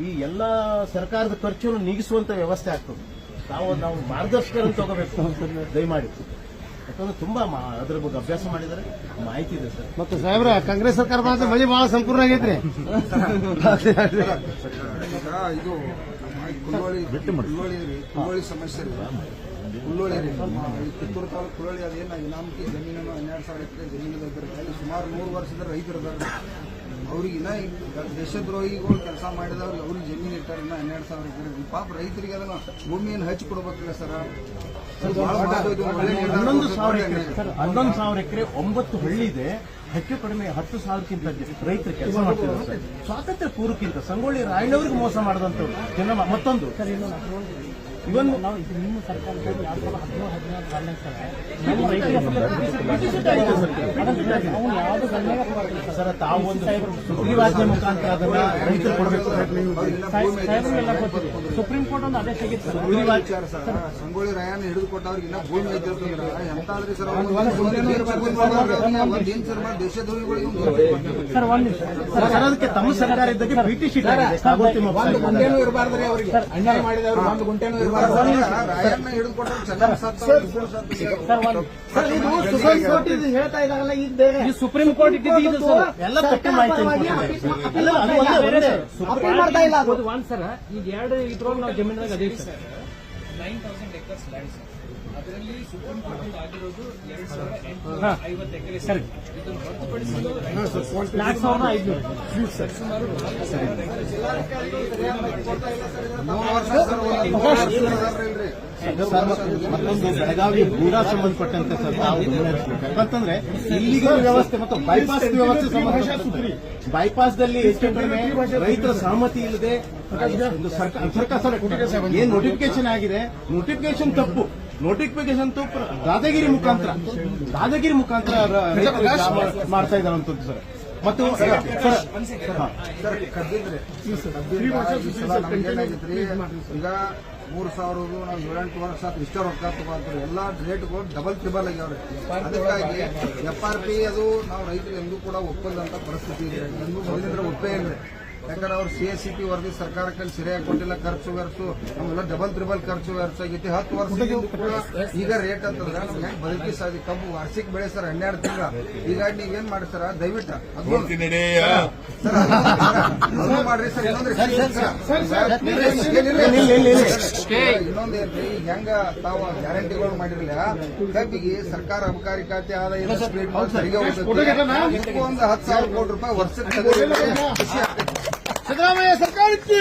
ಈ ಎಲ್ಲ ಸರ್ಕಾರದ ಖರ್ಚನ್ನು ನೀಗಿಸುವಂತ ವ್ಯವಸ್ಥೆ ಆಗ್ತದೆ. ನಾವು ನಾವು ಮಾರ್ಗದರ್ಶಕರನ್ನು ತಗೋಬೇಕು. ದಯಮಾಡಿ. ಯಾಕಂದ್ರೆ ತುಂಬಾ ಮಾ- ಅದ್ರ ಬಗ್ಗೆ ಅಭ್ಯಾಸ ಮಾಡಿದರೆ ಮಾಹಿತಿ ಇದೆ ಸರ್. ಮತ್ತೆ ಸಾಹೇಬ್ರ ಕಾಂಗ್ರೆಸ್ ಸರ್ಕಾರ ಮಾತ್ರ ಮಳೆ ಬಹಳ ಸಂಪೂರ್ಣ ಆಗೈತ್ರಿ ಇದು. ಕುಳ್ಳೋಳಿ ಸಮಸ್ಯೆ ಕುಳ್ಳೋಳಿ ಕಿತ್ತೂರು ತಾಲೂಕು ಕುಳ್ಳೋಳಿ ಅದೇನ ಇನಾಮಕಿ ಜಮೀನನ್ನು ಹನ್ನೆರಡು ಸಾವಿರ ಎಕರೆ ಸುಮಾರು ನೂರು ವರ್ಷದ ರೈತರು ಇದ್ದಾರೆ ಅವ್ರಿಗೆ ಇನ್ನ ಈ ದೇಶದ್ರೋಹಿಗಳು ಕೆಲಸ ಮಾಡಿದವ್ರು ಅವ್ರಿಗೆ ಜಮೀನು ಇಟ್ಟಾರ ಇನ್ನ ಹನ್ನೆರಡು ಸಾವಿರ ಎಕರೆ ಪಾಪ ರೈತರಿಗೆ ಅದನ್ನ ಭೂಮಿಯನ್ನು ಹಚ್ಚಿ ಕೊಡ್ಬೇಕಲ್ಲ ಸರ್. ಹನ್ನೊಂದು ಸಾವಿರ ಎಕರೆ ಹನ್ನೊಂದು ಸಾವಿರ ಎಕರೆ ಒಂಬತ್ತು ಹಳ್ಳಿ ಇದೆ ಹೆಚ್ಚು ಕಡಿಮೆ ಹತ್ತು ಸಾವಿರಕ್ಕಿಂತ ರೈತರು ಕೆಲಸ ಮಾಡ್ತಿದ್ದಾರೆ ಸರ್. ಸ್ವಾತಂತ್ರ್ಯ ಪೂರ್ವಕ್ಕಿಂತ ಸಂಗೊಳ್ಳಿ ರಾಯಣ್ಣವ್ರಿಗೆ ಮೋಸ ಮಾಡಿದಂಥವ್ರು. ಜನ ಮತ್ತೊಂದು? ಇವನ್ ನಾವು ನಿಮ್ಮ ಸರ್ಕಾರದಲ್ಲಿ ಎರಡು ಸಾವಿರದ ಹದಿನೇಳು ಹದಿನಾರು ಸಾಲಿನಾಗ ಸರ್. ನಮ್ಮ ರೈತರಿಗೆ ಅವ್ನು ಯಾವುದು ಗಣ್ಯಾಗ ಸರ್. ಸರ್. ತಾವು ಒಂದು ಸುಗ್ರೀವಾಜ್ಞೆ ಮುಖಾಂತರ ಅದನ್ನ ರೈತರು ಕೊಡಬೇಕು ಸಾಹೇಬ್ರಿಗೆಲ್ಲ. ಗೊತ್ತಿದೆ. ಸುಪ್ರೀಂ ಕೋರ್ಟ್ ಒಂದು ಆದೇಶ ಆಗಿತ್ತು ಸರ್. ಸರ್ ಸಂಗೊಳ್ಳಿ ರಾಯಣ್ಣ ಹಿಡಿದು ಕೊಟ್ಟವ್ರಿಗೆ ಇನ್ನ ಭೂಮಿ ಎಂತಾದ್ರಿ ಸರ್ ಒಂದ್ ಸರ್ ಮಾಡಿ ದೇಶದ್ರೋಹಿಗಳಿಗೆ ಒಂದು ಸರ್ ಒಂದ್ ನಿಮಿಷ. ಸರ್ ಅದಕ್ಕೆ ತಮ್ಮ ಸರ್ಕಾರ ಇದ್ದಕ್ಕೆ ಬ್ರಿಟಿಷ್ ಗುಂಟೇನೂ ಇರಬಾರ್ದ್ರಿ ಅವ್ರಿಗೆ. ಅನ್ಯಾಯ ಮಾಡಿದವರು ಒಂದು ಗುಂಟೇನೂ ಹೇಳ್ತಾ ಇದಾರಲ್ಲ ಈಗ ಬೇರೆ ಸುಪ್ರೀಂ ಕೋರ್ಟ್ ಇದ್ದಿದ್ದು ಎಲ್ಲ ತಪ್ಪು ಮಾಹಿತಿ ಅಪೀಲ್ ಮಾಡ್ತಾ ಇಲ್ಲ ಅದು ಒಂದ್ ಸರ್ ಈಗ ಎರಡು ಇದ್ರೊಳಗೆ ನಾವು ಜಮೀನಾಗ ಅದೇ sir nine thousand acres land sir ಅದರಲ್ಲಿ ಸುಪ್ರೀಂ ಕೋರ್ಟ್ ಆಗಿರೋದು ಎರಡ್ ಸಾವಿರದ. ಎಂಟುನೂರ ಐವತ್ತು ಎಕರೆ ಸರಿ. ಇದನ್ನು ಹೊರತುಪಡಿಸಿ ನಾಲ್ಕು ಸಾವಿರ ಎಕರೆ ಮತ್ತೊಂದು ಬೆಳಗಾವಿ ಗೂಢ ಸಂಬಂಧಪಟ್ಟಂತೆ ಸರ್ ಯಾಕಂತಂದ್ರೆ ಇಲ್ಲಿಗಲ್ ವ್ಯವಸ್ಥೆ ಮತ್ತು ಬೈಪಾಸ್ ವ್ಯವಸ್ಥೆ ಸಂಬಂಧಪಟ್ಟಂತೆ ಬೈಪಾಸ್ ದಲ್ಲಿ ಹೆಚ್ಚು ಕಡಿಮೆ ರೈತರ ಸಹಮತಿ ಇಲ್ಲದೆ ಸರ್ಕಾರ ಸರ್ಕಾರ ಸರ್, ಏನ್ ನೋಟಿಫಿಕೇಶನ್ ಆಗಿದೆ? ನೋಟಿಫಿಕೇಶನ್ ತಪ್ಪು. ನೋಟಿಫಿಕೇಶನ್ ದಾದಾಗಿರಿ ಮುಖಾಂತರ ದಾದಾಗಿರಿ ಮುಖಾಂತರ ಮಾಡ್ತಾ ಇದ್ದಾರಂತದ್ದು ಸರ್. ಮತ್ತು ಈಗ ಮೂರು ಸಾವಿರ ನಾವು ಏಳೆಂಟು ವರ್ಷ ಇಷ್ಟ ರೊಕ್ಕ ತಗೋತಾರೆ. ಎಲ್ಲಾ ರೇಟ್ಗಳು ಡಬಲ್ ಟ್ರಿಬಲ್ ಆಗ್ಯಾವ್ರಿ. ಅದಕ್ಕಾಗಿ ಎಫ್ ಆರ್ ಪಿ ಅದು ನಾವು ರೈತರು ಎಂದೂ ಕೂಡ ಒಪ್ಪದಂತ ಪರಿಸ್ಥಿತಿ ಇದೆ. ಎಂದೂ ಒಪ್ಪೇ ಇಲ್ರಿ. ಯಾಕಂದ್ರೆ ಅವ್ರು ಸಿ ಎಸ್ ಸಿ ಟಿ ವರದಿ ಸರ್ಕಾರಕ್ಕೆ ಸರಿಯಾಗಿ ಕೊಟ್ಟಿಲ್ಲ ಖರ್ಚು ವೆರ್ಸು ಆಮೇಲೆ ಡಬಲ್ ತ್ರಿಬಲ್ ಖರ್ಚು ವೆರ್ಸು ಆಗೈತಿ ಹತ್ತು ವರ್ಷದಿಂದ ಕೂಡ ಈಗ ರೇಟ್ ಅಂತಂದ್ರೆ ನಮ್ಗೆ ಹೆಂಗ್ ಬದುಕಿ ಸಾಧಿ ಕಬ್ಬು ವಾರ್ಷಿಕ ಬೆಳೆ ಸರ್ ಹನ್ನೆರಡು ತಿಂಗಳ ಈಗ ಏನ್ ಮಾಡಿ ಸರ್ ದಯವಿಟ್ಟು ಅದು ಮಾಡ್ರಿ ಸರ್ ಇನ್ನೊಂದ್ರಿ ಇನ್ನೊಂದೇನ್ರಿ ಈಗ ಹೆಂಗ ತಾವು ಗ್ಯಾರಂಟಿಗಳು ಮಾಡಿರಲಿಲ್ಲ ಕಬ್ಬಿಗೆ ಸರ್ಕಾರ ಅಬಕಾರಿ ಖಾತೆ ಆದಾಯ ಒಂದು ಹತ್ತು ಸಾವಿರ ಕೋಟಿ ರೂಪಾಯಿ ವರ್ಷಕ್ಕೆ ಖುಷಿ ಆಗ್ತೈತಿ. ಸಿದ್ದರಾಮಯ್ಯ ಸರ್ಕಾರಕ್ಕೆ